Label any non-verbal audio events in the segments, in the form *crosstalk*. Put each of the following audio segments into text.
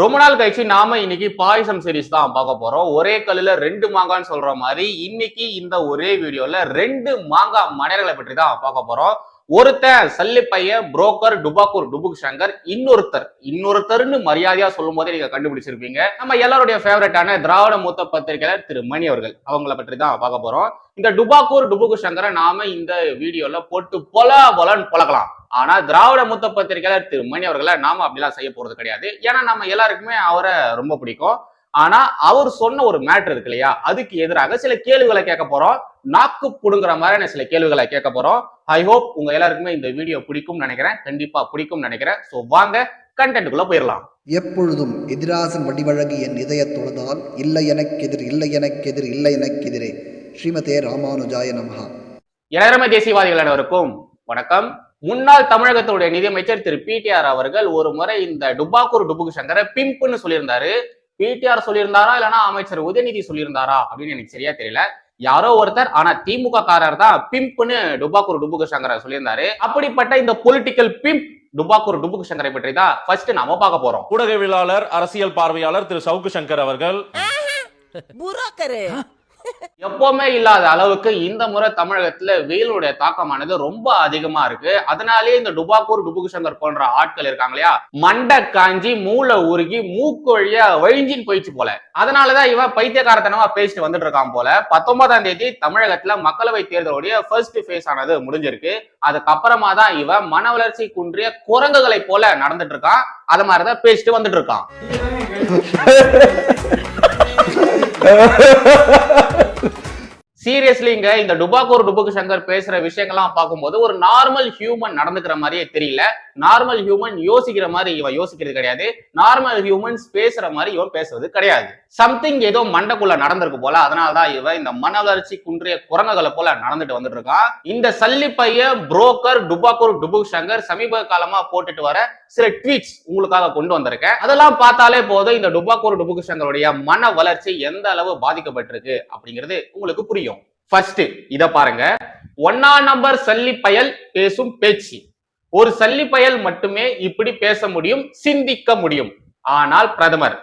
ரொம்ப நாள் கழிச்சு நாம இன்னைக்கு பாயசம் சீரிஸ் தான் பார்க்க போறோம். ஒரே கல்லுல ரெண்டு மாங்கான்னு சொல்ற மாதிரி இன்னைக்கு இந்த ஒரே வீடியோல ரெண்டு மாங்காய் மனைகளை பற்றி தான் பார்க்க போறோம். ஒருத்தன் சல்லி பையன் புரோக்கர் டுபாக்கூர் டுபுக் சங்கர் இன்னொருத்தர். இன்னொருத்தர்னு மரியாதையா சொல்லும் போதே நீங்க கண்டுபிடிச்சிருப்பீங்க. நம்ம எல்லாருடைய ஃபேவரட்டான திராவிட மூத்த பத்திரிகையாளர் திரு மணி அவர்கள். அவங்கள பற்றி தான் பார்க்க போறோம். இந்த டுபாக்கூர் டுபுக் சங்கரை நாம இந்த வீடியோல போட்டு பொல பொலன்னு பழக்கலாம். ஆனா திராவிட மூத்த பத்திரிகையாளர் திரு மணி அவர்களை நாம அப்படிலாம் செய்ய போறது கிடையாது. ஏன்னா நம்ம எல்லாருக்குமே அவரை ரொம்ப பிடிக்கும். ஆனா அவர் சொன்ன ஒரு மேட்ரு இருக்கு இல்லையா? அதுக்கு எதிராக சில கேள்விகளை கேட்க போறோம். நாக்கு புடுங்குற மாதிரியான சில கேள்விகளை கேட்க போறோம். ஐ ஹோப் உங்க எல்லாருக்குமே இந்த வீடியோ பிடிக்கும் நினைக்கிறேன். கண்டிப்பா பிடிக்கும் நினைக்கிறேன். சோ வாங்க கண்டென்ட்டுக்குள்ள போயிடலாம். எப்பொழுதும் எதிராசன் வடிவழகு என் இதயத் தொழுதால் இல்லை எனக்கெதிர் இல்லை எனக்கெதிர் இல்லை எனக்கெதிரே ஸ்ரீமதே ராமானுஜாய நமஹா. இளரமை தேசியவாதிகள் அனைவருக்கும் வணக்கம். முன்னாள் தமிழகத்துடைய நிதியமைச்சர் திரு பிடிஆர் அவர்கள் ஒரு முறை இந்த டுபாக்கூர் டுபுக் சங்கரை பிம்ப்னு சொல்லியிருந்தாரு. பிடிஆர் சொல்லியிருந்தாரா இல்லைன்னா அமைச்சர் உதயநிதி சொல்லியிருந்தாரா அப்படின்னு எனக்கு சரியா தெரியல. யாரோ ஒருத்தர் ஆனா திமுக காரர் தான் பிம்ப்னு டுபாக்கூர் டுபுக் சங்கரை சொல்லியிருந்தாரு. அப்படிப்பட்ட இந்த பொலிட்டிக்கல் பிம்ப் டுபாக்கூர் டுபுக் சங்கரை பற்றி தான் ஃபர்ஸ்ட் நாம பார்க்க போறோம். ஊடகவியலாளர் அரசியல் பார்வையாளர் திரு சவுக்கு சங்கர் அவர்கள். புரோக்கரு. எப்பவுமே இல்லாத அளவுக்கு இந்த முறை தமிழகத்துல வெயிலுடைய தாக்கமானது ரொம்ப அதிகமா இருக்கு. அதனாலேயே இந்த டுபாக்கூர் டுபுக் சங்கர் போன்ற ஆட்கள் இருக்காங்க இல்லையா மண்டை காஞ்சி மூளை உருகி மூக்கு வழியா வழிஞ்சின்னு போயிடுச்சு போல. அதனாலதான் இவன் பைத்தியக்காரத்தனமா பேசிட்டு வந்துட்டு இருக்கான் போல. பத்தொன்பதாம் தேதி தமிழகத்துல மக்களவை தேர்தலுடைய ஃபர்ஸ்ட் ஃபேஸ் ஆனது முடிஞ்சிருக்கு. அதுக்கப்புறமா தான் இவன் மன வளர்ச்சி குன்றிய குரங்குகளை போல நடந்துட்டு இருக்கான். அது மாதிரிதான் பேசிட்டு வந்துட்டு இருக்கான். *laughs* விஷயங்க இந்த டுபாக்கூர் டுபுக் சங்கர் பேசுற விஷயங்கள்லாம் பார்க்கும்போது ஒரு நார்மல் ஹியூமன் நடந்துக்கிற மாதிரியே தெரியல. நார்மல் ஹியூமன் யோசிக்கிற மாதிரி இவன் யோசிக்கிறது கிடையாது. நார்மல் ஹியூமன்ஸ் பேசுற மாதிரி இவன் பேசுறது கிடையாது. சம்திங் ஏதோ மண்டக்குள்ள நடந்திருக்கு போல அதனாலதான் இவன் இந்த மன வளர்ச்சி குன்றிய குரங்குகளை போல நடந்துட்டு வந்துட்டு இருக்கான். இந்த சல்லி பையன் புரோக்கர் டுபாக்கூர் டுபுக் சங்கர் சமீப காலமா போட்டுட்டு வர சில ட்வீட்ஸ் உங்களுக்காக கொண்டு வந்திருக்கேன். அதெல்லாம் பார்த்தாலே போதும் இந்த டுபாக்கூர் டுபுக் சங்கருடைய மன வளர்ச்சி எந்த அளவு பாதிக்கப்பட்டிருக்கு அப்படிங்கிறது உங்களுக்கு புரியும். ஃபர்ஸ்ட் இத பாருங்க. ஒன்னா நம்பர் சல்லி பயல் பேசும் பேச்சு. ஒரு சல்லி பயல் மட்டுமே இப்படி பேச முடியும் சிந்திக்க முடியும். ஆனால் பிரதமர்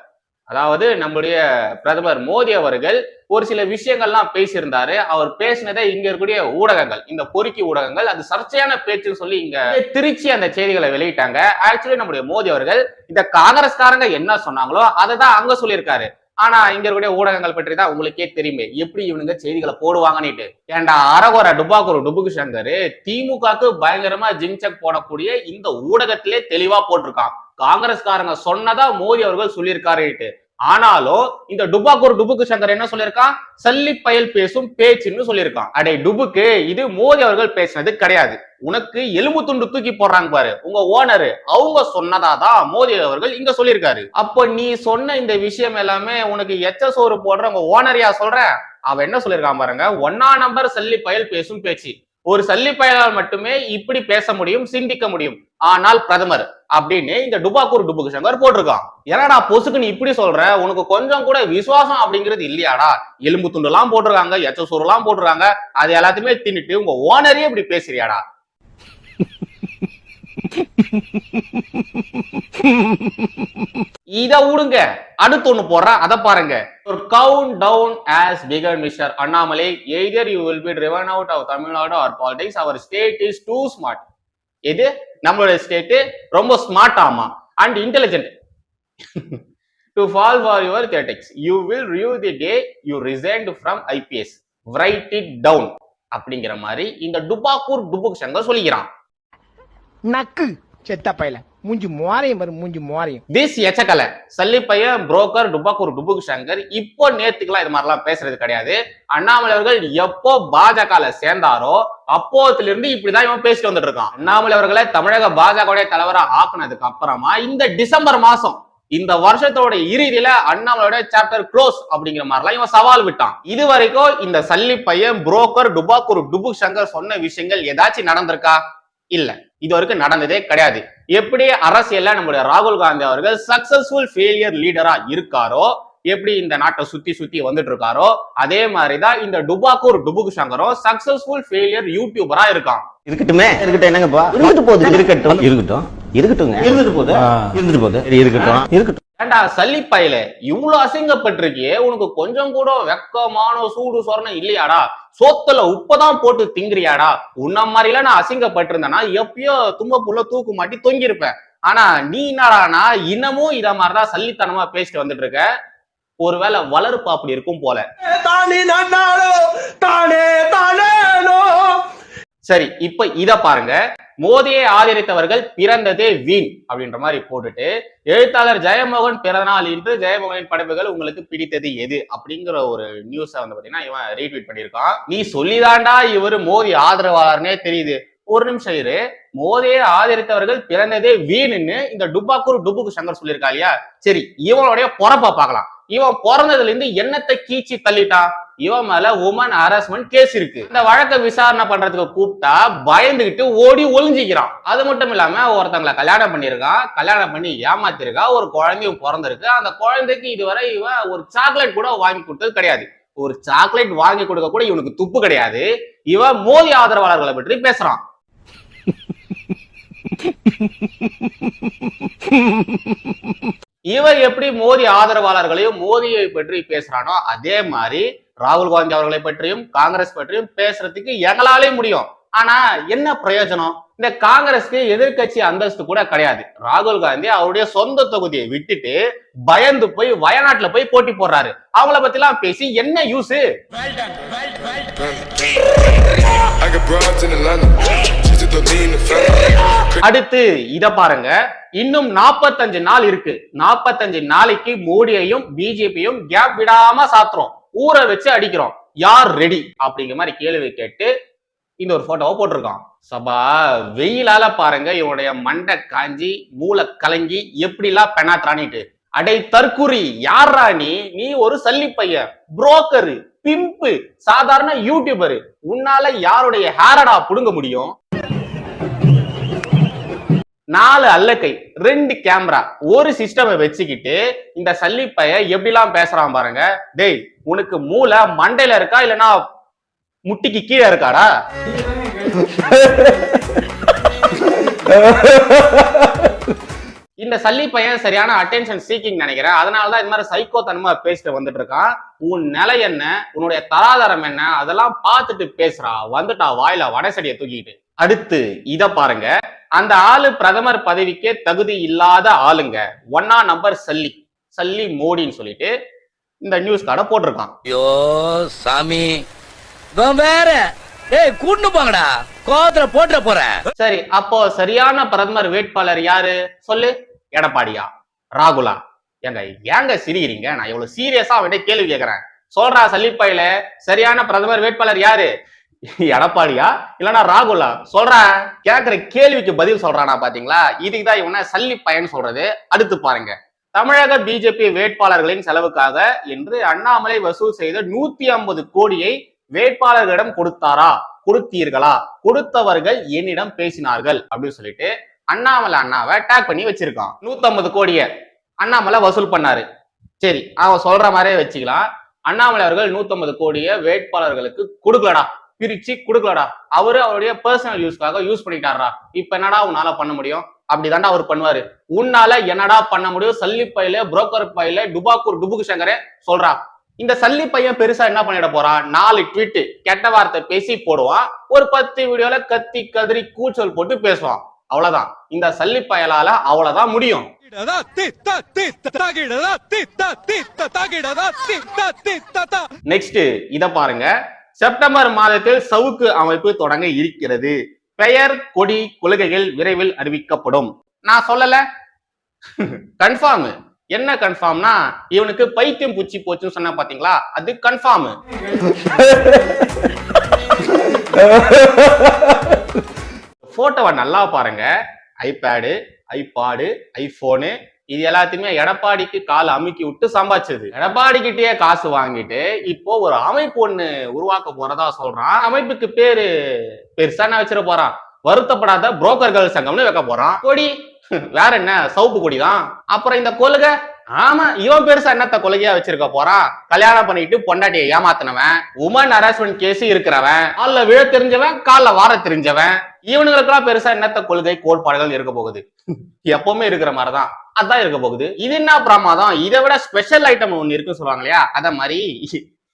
அதாவது நம்முடைய பிரதமர் மோடி அவர்கள் ஒரு சில விஷயங்கள்லாம் பேசியிருந்தாரு. அவர் பேசினதை இங்க இருக்கக்கூடிய ஊடகங்கள். இந்த பொறுக்கி ஊடகங்கள் அது சர்ச்சையான பேச்சுன்னு சொல்லி இங்க திருச்சி அந்த செய்திகளை வெளியிட்டாங்க. ஆக்சுவலி நம்முடைய மோடி அவர்கள் இந்த காங்கிரஸ்காரங்க என்ன சொன்னாங்களோ அதை தான் அங்க சொல்லியிருக்காரு. ஆனா இங்க இருக்கக்கூடிய ஊடகங்கள் பற்றி தான் உங்களுக்கே தெரியுமே. எப்படி இவனுங்க செய்திகளை போடுவாங்கன்னுட்டு. ஏன்டா அரகோர டுபாக்குரு டுபுக்கு சங்கர் திமுகக்கு பயங்கரமா ஜிங்சக் போடக்கூடிய இந்த ஊடகத்திலே தெளிவா போட்டிருக்கான். காங்கிரஸ்காரங்க சொன்னதா மோடி அவர்கள் சொல்லியிருக்காருட்டு ஆனாலும் இந்த டுபாக்கூர் டுபுக்கு சங்கர் என்ன சொல்லியிருக்கான் சல்லி பயல் பேசும் பேச்சுன்னு சொல்லியிருக்கான் அடே டுபுக்கு இது மோடி அவர்கள் பேசினது கிடையாது. உனக்கு எலும்பு துண்டு தூக்கி போடுறாங்க பாரு. உங்க ஓனரு அவங்க சொன்னதாதான் மோடி அவர்கள் இங்க சொல்லியிருக்காரு. அப்போ நீ சொன்ன இந்த விஷயம் எல்லாமே உனக்கு எச்ச சோறு போடுற உங்க ஓனரியா சொல்ற? அவன் என்ன சொல்லியிருக்கான் பாருங்க. ஒன்னா நம்பர் சல்லி பயல் பேசும் பேச்சு. ஒரு சல்லி பயலால் மட்டுமே இப்படி பேச முடியும் சிந்திக்க முடியும். ஆனால் பிரதமர் அப்படின்னு இந்த டுபாக்கூர் டுபுக்கு சங்கர் போட்டிருக்கான். என்னடா பொசுக்கு நீ இப்படி சொல்ற? உனக்கு கொஞ்சம் கூட விசுவாசம் அப்படிங்கிறது இல்லையாடா? எலும்பு துண்டு எல்லாம் போட்டிருக்காங்க எச்ச சோறு எல்லாம் போட்டிருக்காங்க. அது எல்லாத்தையுமே தின்னுட்டு உங்க ஓனரே இப்படி பேசுறியாடா? இத விடுங்க அடுத்து ஒண்ணு போடுறேன் அதை பாருங்க. ஒரு count down as figure mister Annamalai either you will be driven out of Tamil Nadu or politics our state is too smart எது? நம்மளுடைய ஸ்டேட்டு ரொம்ப ஸ்மார்ட் ஆமா. And intelligent to fall for your tactics you will rue the day you resigned from IPS write it down அப்படிங்கிற மாதிரி இந்த டுபாக்கூர் டுபுக் சங்கர் சொல்லிக்கிறான். நக்கு. செத்த பையல. மூஞ்சி மோரையும் வரும் மூஞ்சி மோரையும் திஸ் எச்சக்கலை சல்லிப்பையன் புரோக்கர் டுபாக்கூர் டுபுக் சங்கர் இப்போ நேத்துக்கெல்லாம் இது மாதிரிலாம் பேசுறது கிடையாது. அண்ணாமலை அவர்கள் எப்போ பாஜகல சேர்ந்தாரோ அப்போத்துல இருந்து இப்படிதான் இவன் பேசிட்டு வந்துட்டு இருக்கான். அண்ணாமலை அவர்களை தமிழக பாஜக தலைவரா ஆக்குனதுக்கு அப்புறமா இந்த டிசம்பர் மாசம் இந்த வருஷத்தோட இறுதியில அண்ணாமலையோட சாப்டர் க்ளோஸ் அப்படிங்கிற மாதிரிலாம் இவன் சவால் விட்டான். இது வரைக்கும் இந்த சல்லி பையன் புரோக்கர் டுபாக்கூர் டுபுக் சங்கர் சொன்ன விஷயங்கள் ஏதாச்சும் நடந்திருக்கா? இல்ல. இது வரைக்கும் நடந்ததே கிடையாது. எப்படி அரசியல்ல நம்முடைய ராகுல் காந்தி அவர்கள் சக்சஸ்ஃபுல் ஃபெயிலியர் லீடரா இருக்காரோ எப்படி இந்த நாட்டை சுத்தி சுத்தி வந்துட்டு இருக்காரோ அதே மாதிரிதான் இந்த டுபாக்கூர் டுபுக் சங்கரும் சக்சஸ்ஃபுல் ஃபெயிலியர் யூடியூபரா இருக்கான். இருக்கட்டுமே. இருக்கட்டும் என்னங்கப்பா? போகுது இருக்கட்டும். இருக்கட்டும். இருக்கட்டுங்க இருந்துட்டு போகுது. இருந்துட்டு போகுது. இருக்கட்டும். இருக்கட்டும். ஏண்டா சல்லிப்பையில இவ்வளவு அசிங்கப்பட்டிருக்கியே? உனக்கு கொஞ்சம் கூட வெக்கமான சூடு சொரணம் இல்லையாடா? சோத்துல உப்பதான் போட்டு திங்கிறியாடா? உன்ன மாதிரிலாம் நான் அசிங்கப்பட்டிருந்தேன்னா எப்பயோ தும்ப புள்ள தூக்கு மாட்டி தொங்கியிருப்பேன். ஆனா நீ என்னடானா இன்னமும் இத மாதிரிதான் சல்லித்தனமா பேசிட்டு வந்துட்டு இருக்க ஒருவேளை வளர்ப்பு அப்படி இருக்கும் போல. சரி இப்ப இத பாருங்க. மோதியை ஆதரித்தவர்கள் பிறந்ததே வீண் அப்படின்ற மாதிரி போட்டுட்டு எழுத்தாளர் ஜெயமோகன் பிறந்தநாள் இன்று ஜெயமோகனின் படைப்புகள் உங்களுக்கு பிடித்தது எது அப்படிங்கிற ஒரு நியூஸை வந்து பாத்தீங்கன்னா இவன் ரீட்வீட் பண்ணியிருக்கான். நீ சொல்லிதாண்டா இவரு மோதி ஆதரவாளர்னே தெரியுது. ஒரு நிமிஷம் இரு. மோதியை ஆதரித்தவர்கள் பிறந்ததே வீணுன்னு இந்த டுப்பாக்கூர் டுப்புக்கு சங்கர் சொல்லியிருக்கா இல்லையா? சரி இவனுடைய பொறப்ப பார்க்கலாம். இவன் பிறந்ததுல இருந்து என்னத்தை கீச்சி தள்ளிட்டான்? இவன் மேல உமன் ஹராஸ்மெண்ட் கேஸ் இருக்கு. இந்த வழக்கை விசாரணை பண்றதுக்கு கூப்பிட்டா பயந்துகிட்டு ஓடி ஒளிஞ்சிக்கிறான். அது மட்டும் இல்லாம ஒருத்தங்களை கல்யாணம் பண்ணியிருக்கான். கல்யாணம் பண்ணி ஏமாத்திருக்கா. ஒரு குழந்தையும் பிறந்திருக்கு. அந்த குழந்தைக்கு இதுவரை இவன் ஒரு சாக்லேட் கூட வாங்கி கொடுத்தது கிடையாது. ஒரு சாக்லேட் வாங்கி கொடுக்க கூட இவனுக்கு துப்பு கிடையாது. இவன் மோதி ஆதரவாளர்களை பற்றி பேசுறான். இவன் எப்படி மோதி ஆதரவாளர்களையும் மோதியை பற்றி பேசுறானோ அதே மாதிரி ராகுல் காந்தி அவர்களை பற்றியும் காங்கிரஸ் பற்றியும் பேசுறதுக்கு எங்களாலே முடியும். ஆனா என்ன பிரயோஜனம்? இந்த காங்கிரஸ்க்கு எதிர்க்கட்சி அந்தஸ்து கூட கிடையாது. ராகுல் காந்தி அவருடைய சொந்த தொகுதியை விட்டுட்டு பயந்து போய் வயநாட்டுல போய் போட்டி போடுறாரு. அவங்கள பத்தி எல்லாம் பேசி என்ன யூஸ். அடுத்து இத பாருங்க. இன்னும் 45 நாள் இருக்கு. 45 நாளைக்கு மோடியையும் பிஜேபியும் கேப் விடாம சாத்துறோம். ஊற வச்சு அடிக்கிறோம். யார் ரெடி அப்படிங்கிற மாதிரி கேள்வி கேட்டு இந்த ஒரு போட்டோவை போட்டிருக்கான். சபா வெயிலால பாருங்க இவனுடைய மண்டை காஞ்சி மூளை கலங்கி எப்படிலாம் பெனாத்ரானிட்டு அடை தற்குறி யாரா நீ? நீ ஒரு சல்லி பையன் புரோக்கரு பிம்பு சாதாரண யூடியூபரு உன்னால யாருடைய ஹேரடா புடுங்க முடியும்? நாலு அல்லக்கை ரெண்டு கேமரா ஒரு சிஸ்டமை வச்சுக்கிட்டு இந்த சல்லிப்பைய எப்படிலாம் பேசுறான் பாருங்க. டேய் உனக்கு மூளை மண்டையில இருக்கா இல்லனா முட்டிக்கு கீழே இருக்காடா? இந்த சல்லி பையன் சரியான அட்டென்ஷன் சீக்கிங் நினைக்கிறேன். அதனாலதான் இந்த மாதிரி சைக்கோ தனமா பேசிட்டு வந்துட்டு இருக்கான். உன் நிலை என்ன? உன்னுடைய தராதரம் என்ன? அதெல்லாம் பார்த்துட்டு பேசுறா. வந்துட்டா வாயில வடசடியை தூக்கிட்டு அடுத்து இத பாருங்க. அந்த ஆளு பிரதமர் பதவிக்கே தகுதி இல்லாத ஆளுங்க. ஒன்னா நம்பர் சல்லி. சல்லி மோடின்னு சொல்லிட்டு இந்த நியூஸ் கார்டை போட்டிருக்கான். ஐயோ சாமி. வேற. ஏய் கூட்டு போங்கடா. கோவத்துல போட்டுற போறேன் சரி அப்போ சரியான பிரதமர் வேட்பாளர் யாரு? சொல்லு. எடப்பாடியா? ராகுலா. ஏங்க ஏங்க சிரிக்கிறீங்க? நான் எவ்வளவு சீரியஸா அவன்கிட்ட கேள்வி கேட்கறேன் சொல்றா சல்லிப்பையில சரியான பிரதமர் வேட்பாளர் யாரு? எடப்பாடியா? இல்லைன்னா ராகுலா? சொல்றா கேட்குற கேள்விக்கு பதில் சொல்றானா பாத்தீங்களா? இதுக்கு தான் இவனை சல்லி பயன் சொல்றது. அடுத்து பாருங்க. தமிழக பிஜேபி வேட்பாளர்களின் செலவுக்காக என்று அண்ணாமலை வசூல் செய்த நூத்தி ஐம்பது கோடியை வேட்பாளர்களிடம் கொடுத்தாரா? கொடுத்தீர்களா? கொடுத்தவர்கள் என்னிடம் பேசினார்கள் அப்படின்னு சொல்லிட்டு அண்ணாமலை அண்ணாவை டேக் பண்ணி வச்சிருக்கான். 150 கோடிய அண்ணாமலை வசூல் பண்ணாரு. சரி அவன் சொல்ற மாதிரியே வச்சுக்கலாம். அண்ணாமலை அவர்கள் நூத்தம்பது கோடியை வேட்பாளர்களுக்கு கொடுக்கலடா. பிரிச்சு கொடுக்கலடா. அவரு அவருடைய பர்சனல் யூஸ்க்காக யூஸ் பண்ணிட்டாரா இப்ப என்னடா உன்னால பண்ண முடியும்? அப்படிதான்டா அவர் பண்ணுவாரு. உன்னால என்னடா பண்ண முடியும்? சல்லி பையில புரோக்கர் பையில டுபாக்கூர் டுபுக்கு சங்கரே சொல்றா. இந்த சல்லி பையன் பெருசா என்ன பண்ணிட போறான் நாலு ட்வீட் கெட்ட வார்த்தை பேசி போடுவான். ஒரு பத்து வீடியோல கத்தி கதறி கூச்சல் போட்டு பேசுவான். அவ்வளவுதான். இந்த சல்லி பயலால அவ்வளவுதான் முடியும். நெக்ஸ்ட் இத பாருங்க. செப்டம்பர் மாதத்தில் சவுக்கு அமைப்பு தொடங்க இருக்கிறது. பெயர் கொடி கொள்கைகள் விரைவில் அறிவிக்கப்படும். நான் சொல்லல. கன்ஃபார்ம் என்ன கன்ஃபார்ம்னா இவனுக்கு பைத்தியம் பூச்சி போச்சுன்னு சொன்னா பாத்தீங்களா? அது கன்ஃபார்ம் போட்டோவை நல்லா பாருங்க. ஐபேடு ஐபாடு ஐபோனு இது எல்லாத்தையுமே எடப்பாடிக்கு கால் அமுக்கி விட்டு சம்பாதிச்சது. எடப்பாடிக்கிட்டே காசு வாங்கிட்டு இப்போ ஒரு அமைப்பு ஒண்ணு உருவாக்க போறதா சொல்றான். அமைப்புக்கு பேரு பெருசா என்ன வச்சிட போறான்? வருத்தப்படாத புரோக்கர்கள் சங்கம்னு வைக்க போறான். கொடி வேற என்ன? சவுப்பு கொடி தான் அப்புறம் இந்த கொள்கை ஆமா இவன் பெருசா என்னத்த கொள்கையா வச்சிருக்க போறான்? கல்யாணம் பண்ணிட்டு பொண்டாட்டியை ஏமாத்தினவன் உமன் ஹராஸ்மெண்ட் கேஸ் இருக்கிறவன் அல்ல விழ தெரிஞ்சவன் கால வார தெரிஞ்சவன் இவனுங்களுக்கெல்லாம் பெருசா என்னத்த கொள்கை கோட்பாடுகள் இருக்க போகுது? எப்பவுமே இருக்கிற மாதிரிதான். அதான் இருக்க போகுது. இது என்ன பிரமாதம்? இதை விட ஸ்பெஷல் ஐட்டம் ஒன்னு இருக்குன்னு சொல்லுவாங்க இல்லையா? அத மாதிரி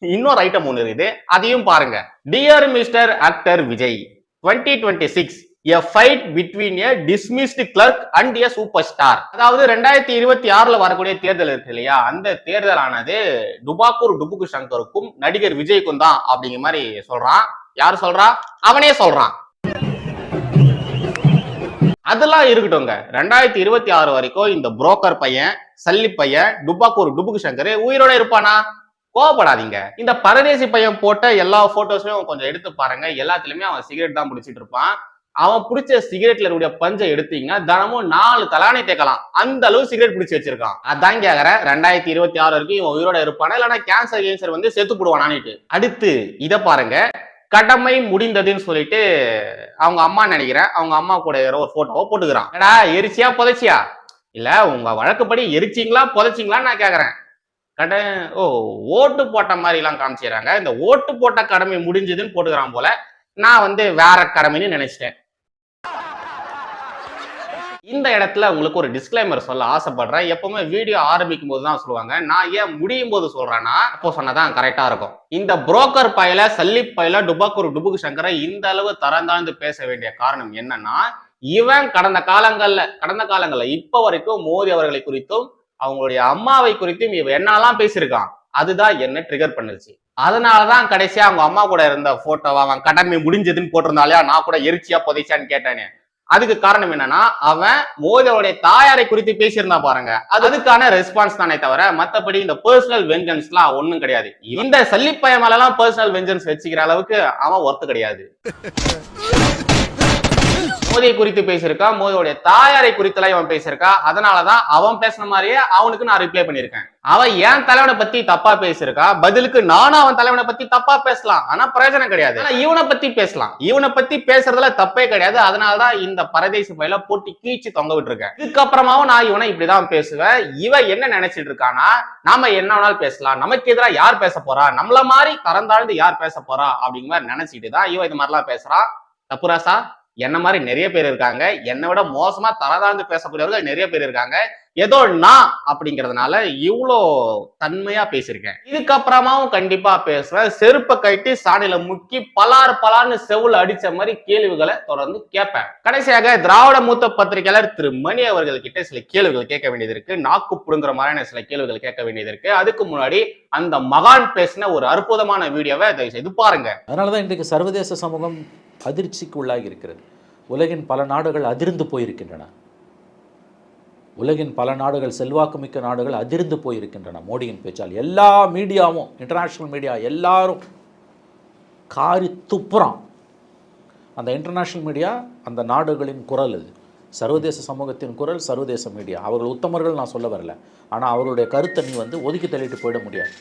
இன்னொரு ஐட்டம் ஒண்ணு இருக்குது. அதையும் பாருங்க. Dear mister actor Vijay twenty twenty six a fight between a dismissed clerk and a super star அதாவது ரெண்டாயிரத்தி இருபத்தி ஆறுல வரக்கூடிய தேர்தல் இருக்கு இல்லையா? அந்த தேர்தலானது டுபாக்கூர் டுபுக்கு சங்கருக்கும் நடிகர் விஜய்க்கும் தான் அப்படிங்கிற மாதிரி சொல்றான். யார் சொல்றா? அவனே சொல்றான். அதெல்லாம் இருக்கட்டும்ங்க. ரெண்டாயிரத்தி இருபத்தி ஆறு வரைக்கும் இந்த புரோக்கர் பையன் சல்லி பையன் டுபாக்கூர் டுபுக்கு சங்கர் உயிரோட இருப்பானா? கோவப்படாதீங்க. இந்த பரதேசி பையன் போட்ட எல்லா போட்டோஸையும் கொஞ்சம் எடுத்து பாருங்க. எல்லாத்துலயுமே அவன் சிகரெட் தான் பிடிச்சிட்டு இருப்பான். அவன் பிடிச்ச சிகரெட்ல இருக்கக்கூடிய பஞ்சை எடுத்தீங்கன்னா தினமும் நாலு தலானை தேக்கலாம் அந்த அளவு சிகரெட் பிடிச்சி வச்சிருக்கான். அதான் கேக்குறேன். ரெண்டாயிரத்தி இருபத்தி ஆறு வரைக்கும் இவன் உயிரோட இருப்பானா? இல்லைன்னா கேன்சர் கேன்சர் வந்து செத்து போடுவானான்னுட்டு அடுத்து இதை பாருங்க. கடமை முடிந்ததுன்னு சொல்லிட்டு அவங்க அம்மா நினைக்கிறேன். அவங்க அம்மா கூட ஒரு போட்டோவை போட்டுக்கிறான். ஏடா எரிச்சியா புதைச்சியா? இல்ல உங்க வழக்குப்படி எரிச்சிங்களா புதைச்சிங்களா நான் கேக்குறேன். கடை ஓ ஓட்டு போட்ட மாதிரி எல்லாம் காமிச்சிடுறாங்க இந்த ஓட்டு போட்ட கடமை முடிஞ்சதுன்னு போட்டுக்கிறான் போல நான் வந்து வேற கடமைன்னு நினைச்சிட்டேன். இந்த இடத்துல உங்களுக்கு ஒரு டிஸ்க்ளைமர் சொல்ல ஆசைப்படுறேன். எப்பவுமே வீடியோ ஆரம்பிக்கும் போது தான் சொல்லுவாங்க. நான் ஏன் முடியும் போது சொல்றேன்னா அப்போ சொன்னதான் கரெக்டா இருக்கும். இந்த புரோக்கர் பையில சல்லி பையில டுபாக்கூர் டுபுக்கு சங்கரை இந்த அளவு தரந்தாழ்ந்து பேச வேண்டிய காரணம் என்னன்னா இவன் கடந்த காலங்கள்ல கடந்த காலங்கள்ல இப்ப வரைக்கும் மோடி அவர்களை குறித்தும் அவங்களுடைய அம்மாவை குறித்தும் இவன் என்னெல்லாம் பேசியிருக்கான் அதுதான் என்ன ட்ரிகர் பண்ணுச்சு. அதனாலதான் கடைசியா அவங்க அம்மா கூட இருந்த போட்டோவை அவன் கடமை முடிஞ்சதுன்னு போட்டிருந்தாலையா நான் கூட எரிச்சியா புதைச்சான்னு கேட்டானே. அதுக்கு காரணம் என்னன்னா அவன் மோதியோடைய தாயாரை குறித்து பேசியிருந்தா பாருங்க. அதுக்கான ரெஸ்பான்ஸ் தானே தவிர மத்தபடி இந்த பர்சனல் வெஞ்சன்ஸ்லாம் ஒண்ணும் கிடையாது. இந்த சல்லிப்பய மேலாம் பர்சனல் வெஞ்சன்ஸ் வச்சுக்கிற அளவுக்கு அவன் ஒர்த்து கிடையாது. *laughs* மோதியை குறித்து பேசியிருக்கா மோதியோடைய தாயாரை குறித்தெல்லாம் இவன் பேசியிருக்கா அதனாலதான் அவன் பேசின மாதிரியே அவனுக்கு நான் ரிப்ளை பண்ணியிருக்கேன். அவன் என் தலைவனை பத்தி தப்பா பேசியிருக்கா? பதிலுக்கு நானும் அவன் தலைவனை பத்தி தப்பா பேசலாம். ஆனா பிரயோஜனம் கிடையாது. ஆனா இவனை பத்தி பேசலாம். இவனை பத்தி பேசுறதுல தப்பே கிடையாது. அதனாலதான் இந்த பரதேசி பயில போட்டி கீழ்ச்சி தொங்க விட்டுருக்கேன். இதுக்கப்புறமாவும் நான் இவனை இப்படிதான் பேசுவேன். இவன் என்ன நினைச்சிட்டு இருக்கானா நாம என்ன வேணாலும் பேசலாம். நமக்கு எதிராக யார் பேச போறா? நம்மள மாதிரி தரந்தாழ்ந்து யார் பேச போறா? அப்படிங்கிற மாதிரி நினைச்சிட்டு தான் இவன் இது மாதிரிலாம் பேசுறான். தப்புராசா என்ன மாதிரி நிறைய பேர் இருக்காங்க. என்னை விட மோசமா தரதாழ்ந்து பேசக்கூடியவர்கள் நிறைய பேர் இருக்காங்க. ஏதோ நான் அப்படிங்கிறதுனால இவ்வளோ தன்மையா பேசியிருக்கேன். இதுக்கப்புறமாவும் கண்டிப்பா பேசுவேன் செருப்பை கட்டி சாணியில முக்கி பலார் பலார்னு செவுல அடிச்ச மாதிரி கேள்விகளை தொடர்ந்து கேட்பேன். கடைசியாக திராவிட மூத்த பத்திரிகையாளர் திரு மணி அவர்கள் கிட்ட சில கேள்விகள் கேட்க வேண்டியது இருக்கு. நாக்கு புடுங்குற மாதிரியான சில கேள்விகள் கேட்க வேண்டியது இருக்கு. அதுக்கு முன்னாடி அந்த மகான் பேசின ஒரு அற்புதமான வீடியோவை தயவு செய்து பாருங்க. அதனால தான் இன்றைக்கு சர்வதேச சமூகம் அதிர்ச்சிக்கு உள்ளாகி இருக்கிறது. உலகின் பல நாடுகள் அதிர்ந்து போயிருக்கின்றன. உலகின் பல நாடுகள் செல்வாக்குமிக்க நாடுகள் அதிர்ந்து போயிருக்கின்றன. மோடியின் பேச்சால் எல்லா மீடியாவும் இன்டர்நேஷ்னல் மீடியா எல்லாரும் காரி துப்புறான். அந்த இன்டர்நேஷ்னல் மீடியா அந்த நாடுகளின் குரல் இது சர்வதேச சமூகத்தின் குரல் சர்வதேச மீடியா அவர்கள் உத்தமர்கள் நான் சொல்ல வரல. ஆனால் அவர்களுடைய கருத்தை நீ வந்து ஒதுக்கி தள்ளிட்டு போயிட முடியாது.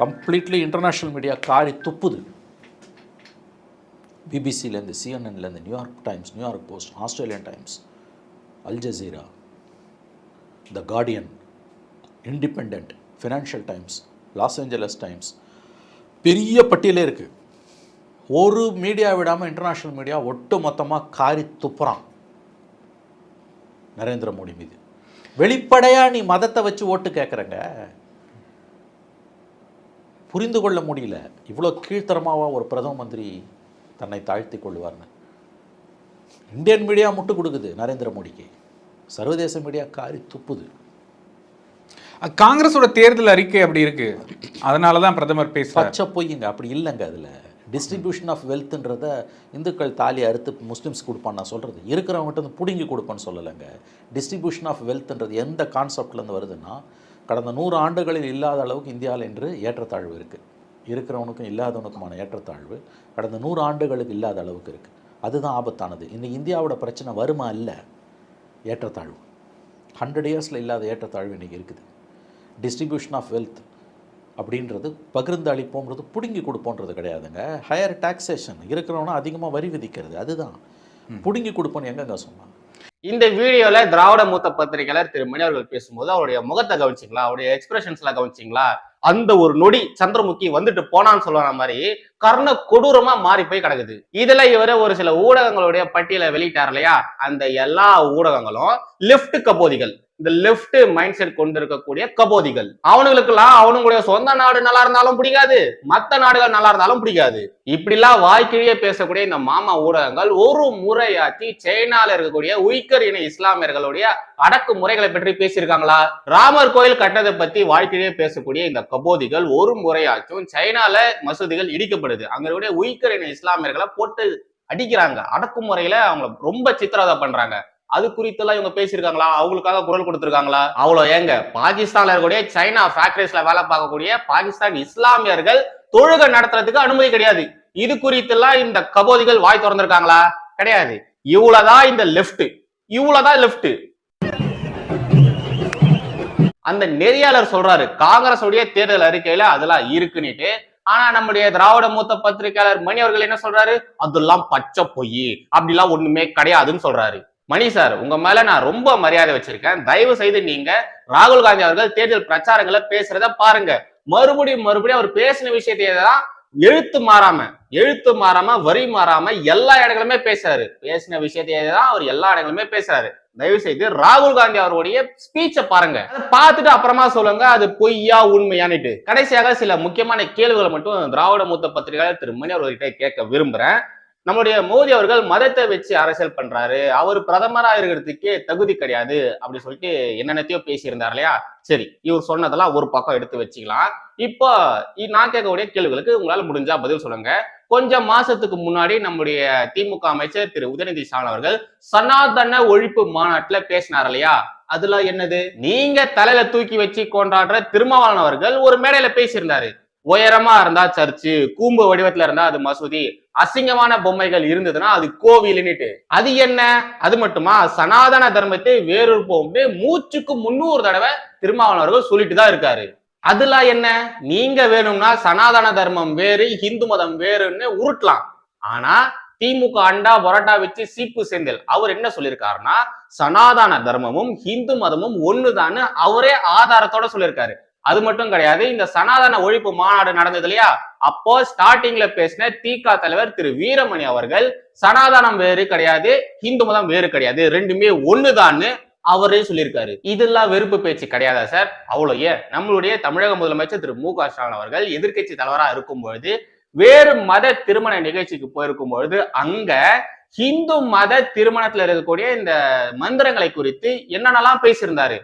கம்ப்ளீட்லி இன்டர்நேஷ்னல் மீடியா காரி துப்புது. பிபிசிலேருந்து சிஎன்என்லேருந்து New York Times New York Post Australian Times Al Jazeera the Guardian Independent Financial Times Los Angeles Times பெரிய பட்டியலே இருக்குது ஒரு மீடியா விடாமல் இன்டர்நேஷ்னல் மீடியா ஒட்டு மொத்தமாக காரி துப்புறான். நரேந்திர மோடி மீது. வெளிப்படையாக நீ மதத்தை வச்சு ஓட்டு கேட்குறங்க புரிந்து கொள்ள முடியல. இவ்வளோ கீழ்த்தரமாக ஒரு பிரதம மந்திரி தன்னை தாழ்த்தி கொள்வார்னு இந்தியன் மீடியா முட்டு கொடுக்குது நரேந்திர மோடிக்கு. சர்வதேச மீடியா காரி துப்புது. காங்கிரஸோட தேர்தல் அறிக்கை அப்படி இருக்கு. அதனால தான் பிரதமர் பேசுறார். பச்சை பொய்யுங்க அப்படி இல்லைங்க அதில். டிஸ்ட்ரிபியூஷன் ஆஃப் வெல்த்ன்றத இந்துக்கள் தாலி அறுத்து முஸ்லீம்ஸ் கொடுப்பான்னு நான் சொல்கிறது இருக்கிறவங்ககிட்ட வந்து பிடுங்கி கொடுப்பேன்னு சொல்லலைங்க. டிஸ்ட்ரிபியூஷன் ஆஃப் வெல்த்ன்றது எந்த கான்செப்ட்லேருந்து வருதுன்னா கடந்த நூறு ஆண்டுகளில் இல்லாத அளவுக்கு இந்தியாவில் இன்று ஏற்றத்தாழ்வு இருக்குது இருக்கிறவனுக்கும் இல்லாதவனுக்குமான ஏற்றத்தாழ்வு கடந்த நூறு ஆண்டுகளுக்கு இல்லாத அளவுக்கு இருக்குது அதுதான் ஆபத்தானது. இந்த இந்தியாவோட பிரச்சனை வருமா? இல்லை. ஏற்றத்தாழ்வு. ஹண்ட்ரட் இயர்ஸில் இல்லாத ஏற்றத்தாழ்வு இன்றைக்கி இருக்குது. டிஸ்ட்ரிபியூஷன் ஆஃப் வெல்த் அப்படின்றது பகிர்ந்து அளிப்போம்ன்றது பிடுங்கி கொடுப்போன்றது கிடையாதுங்க. ஹையர் டாக்ஸேஷன் இருக்கிறவனா அதிகமாக வரி விதிக்கிறது அதுதான். பிடுங்கி கொடுப்போன்னு எங்கங்க சொன்னான் இந்த வீடியோல திராவிட மூத்த பத்திரிகையாளர் திரு மணி அவர்கள் பேசும்போது அவருடைய முகத்தை கவனிச்சிங்களா? அவருடைய எக்ஸ்பிரஷன்ஸ்ல கவனிச்சிங்களா? அந்த ஒரு நொடி சந்திரமுகி வந்துட்டு போனான்னு சொல்லுற மாதிரி கர்ண கொடூரமா மாறி போய் கிடக்குது. இதுல இவர ஒரு சில ஊடகங்களுடைய பட்டியலை வெளியிட்டார் இல்லையா? அந்த எல்லா ஊடகங்களும் லெப்ட் கபோதிகள். இந்த லெஃப்ட் மைண்ட் செட் கொண்டு இருக்கக்கூடிய கபோதிகள். அவனுங்களுக்கெல்லாம் அவனுங்களுடைய சொந்த நாடு நல்லா இருந்தாலும் பிடிக்காது. மற்ற நாடுகள் நல்லா இருந்தாலும் பிடிக்காது. இப்படிலாம் வாய்க்கிழியே பேசக்கூடிய இந்த மாமா ஊடகங்கள் ஒரு முறையாச்சு சைனால இருக்கக்கூடிய உய்கர் இன இஸ்லாமியர்களுடைய அடக்கு முறைகளை பற்றி பேசியிருக்காங்களா? ராமர் கோயில் கட்டதை பத்தி வாழ்க்கையிலே பேசக்கூடிய இந்த கபோதிகள் ஒரு முறையாச்சும் சைனால மசூதிகள் இடிக்கப்படுது. அங்க இருக்கக்கூடிய உய்கர் இன இஸ்லாமியர்களை போட்டு அடிக்கிறாங்க. அடக்குமுறையில அவங்கள ரொம்ப சித்திரவதை பண்றாங்க. அது குறித்தெல்லாம் இவங்க பேசியிருக்காங்களா? அவங்களுக்காக குரல் கொடுத்திருக்காங்களா? அவ்வளோ ஏங்க. பாகிஸ்தான்ல இருக்கக்கூடிய சைனா ஃபேக்டரிஸ்ல வேலை பார்க்கக்கூடிய பாகிஸ்தான் இஸ்லாமியர்கள் தொழுகை நடத்துறதுக்கு அனுமதி கிடையாது. இது குறித்தெல்லாம் இந்த கபோதிகள் வாய் திறந்திருக்காங்களா? கிடையாது. இவ்வளவுதான் இந்த லெஃப்ட் இவ்வளவுதான் லெஃப்ட் அந்த நெறியாளர் சொல்றாரு காங்கிரஸ் உடைய தேர்தல் அறிக்கையில அதெல்லாம் இருக்குன்னுட்டு. ஆனா நம்முடைய திராவிட மூத்த பத்திரிகையாளர் மணி அவர்கள் என்ன சொல்றாரு? அதெல்லாம் பச்சை பொய். அப்படிலாம் ஒண்ணுமே கிடையாதுன்னு சொல்றாரு. மணி சார் உங்க மேல நான் ரொம்ப மரியாதை வச்சிருக்கேன். தயவு செய்து நீங்க ராகுல் காந்தி அவர்கள் தேர்தல் பிரச்சாரங்களை பேசுறத பாருங்க. மறுபடியும் மறுபடியும் அவர் பேசின விஷயத்தையே தான் எழுத்து மாறாம எழுத்து மாறாம வரி மாறாம எல்லா இடங்களுமே பேசுறாரு. பேசின விஷயத்தையே தான் அவர் எல்லா இடங்களுமே பேசுறாரு. தயவு செய்து ராகுல் காந்தி அவருடைய ஸ்பீச்சை பாருங்க. அதை பார்த்துட்டு அப்புறமா சொல்லுங்க அது பொய்யா உண்மையானிட்டு கடைசியாக சில முக்கியமான கேள்விகளை மட்டும் திராவிட மூத்த பத்திரிகையாளர் திரு மணி அவர்கிட்ட கேட்க விரும்புறேன். நம்முடைய மோடி அவர்கள் மதத்தை வச்சு அரசியல் பண்றாரு. அவர் பிரதமரா இருக்கிறதுக்கே தகுதி கிடையாது அப்படின்னு சொல்லிட்டு என்னென்னத்தையோ பேசியிருந்தார் இல்லையா? சரி இவர் சொன்னதெல்லாம் ஒரு பக்கம் எடுத்து வச்சுக்கலாம். இப்போ நான் கேட்கக்கூடிய கேள்விகளுக்கு உங்களால் முடிஞ்சா பதில் சொல்லுங்க. கொஞ்சம் மாசத்துக்கு முன்னாடி நம்முடைய திமுக அமைச்சர் திரு உதயநிதி ஸ்டாலின் அவர்கள் சனாதன ஒழிப்பு மாநாட்டுல பேசினார் இல்லையா? அதுல என்னது? நீங்க தலையில தூக்கி வச்சு கொண்டாடுற திருமாவளவன் அவர்கள் ஒரு மேடையில பேசியிருந்தாரு. உயரமா இருந்தா சர்ச்சு கூம்பு வடிவத்துல இருந்தா அது மசூதி அசிங்கமான பொம்மைகள் இருந்ததுன்னா அது கோவில்னுட்டு அது என்ன? அது மட்டுமா? சனாதன தர்மத்தை வேறொருப்போம்னு மூச்சுக்கு முன்னூறு தடவை திருமாவளவர்கள் சொல்லிட்டு தான் இருக்காரு. அதெல்லாம் என்ன? நீங்க வேணும்னா சனாதன தர்மம் வேறு இந்து மதம் வேறுன்னு உருட்டலாம். ஆனா திமுக அண்டா பரோட்டா வச்சு சீப்பு செந்தில் அவர் என்ன சொல்லியிருக்காருன்னா சனாதன தர்மமும் இந்து மதமும் ஒண்ணுதான்னு அவரே ஆதாரத்தோட சொல்லியிருக்காரு அது மட்டும் கிடையாது இந்த சனாதன ஒழிப்பு மாநாடு நடந்தது இல்லையா? அப்போ ஸ்டார்டிங்ல பேசின திக தலைவர் திரு வீரமணி அவர்கள் சனாதனம் வேறு கிடையாது இந்து மதம் வேறு கிடையாது ரெண்டுமே ஒண்ணுதான்னு அவரே சொல்லியிருக்காரு. இதெல்லாம் வெறுப்பு பேச்சு கிடையாதா சார் அவ்வளோ ஏன்? நம்மளுடைய தமிழக முதலமைச்சர் திரு மு க ஸ்டாலின் அவர்கள் எதிர்க்கட்சி தலைவரா இருக்கும் பொழுது வேறு மத திருமண நிகழ்ச்சிக்கு போயிருக்கும் பொழுது அங்க ஹிந்து மத திருமணத்துல இருக்கக்கூடிய இந்த மந்திரங்களை குறித்து என்னென்னலாம் பேசியிருந்தாரு?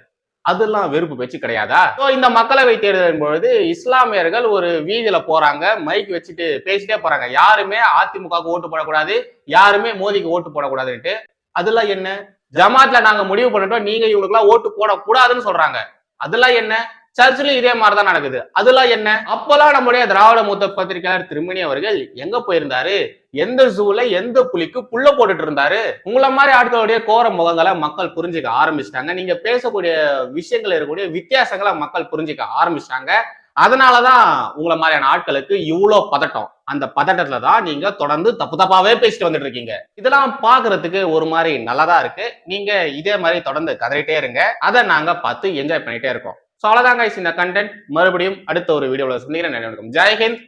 அதெல்லாம் வெறுப்பு பேச்சு கிடையாதா? ஸோ இந்த மக்களவை தேர்தலின் பொழுது இஸ்லாமியர்கள் ஒரு வீதியில போறாங்க மைக் வச்சுட்டு பேசிட்டே போறாங்க. யாருமே அதிமுகவுக்கு ஓட்டு போடக்கூடாது யாருமே மோதிக்கு ஓட்டு போடக்கூடாதுன்ட்டு அதெல்லாம் என்ன? ஜமாத்ல நாங்க முடிவு பண்ணிட்டோம் நீங்க இவங்களுக்குலாம் ஓட்டு போடக்கூடாதுன்னு சொல்றாங்க. அதெல்லாம் என்ன? சர்ச்சிலும் இதே மாதிரிதான் நடக்குது. அதெல்லாம் என்ன? அப்பெல்லாம் நம்முடைய திராவிட மூத்த பத்திரிகையாளர் திருமணி அவர்கள் எங்க போயிருந்தாரு? எந்த ஜூல எந்த புலிக்கு புல்ல போட்டுட்டு இருந்தாரு? உங்கள மாதிரி ஆட்களுடைய கோர முகங்களை மக்கள் புரிஞ்சுக்க ஆரம்பிச்சிட்டாங்க. நீங்க பேசக்கூடிய விஷயங்கள் இருக்கக்கூடிய வித்தியாசங்களை மக்கள் புரிஞ்சுக்க ஆரம்பிச்சிட்டாங்க. அதனாலதான் உங்களை மாதிரியான ஆட்களுக்கு இவ்வளோ பதட்டம். அந்த பதட்டத்துல தான் நீங்க தொடர்ந்து தப்பு தப்பாவே பேசிட்டு வந்துட்டு இருக்கீங்க. இதெல்லாம் பாக்குறதுக்கு ஒரு மாதிரி நல்லதா இருக்கு. நீங்க இதே மாதிரி தொடர்ந்து கதறிட்டே இருங்க. அதை நாங்க பார்த்து என்ஜாய் பண்ணிட்டே இருக்கோம். ஸோ அவ்வளோதாங்க இந்த கண்டென்ட் மறுபடியும் அடுத்த ஒரு வீடியோவில் சந்திக்கிறேன். வணக்கம். ஜெய்ஹிந்த்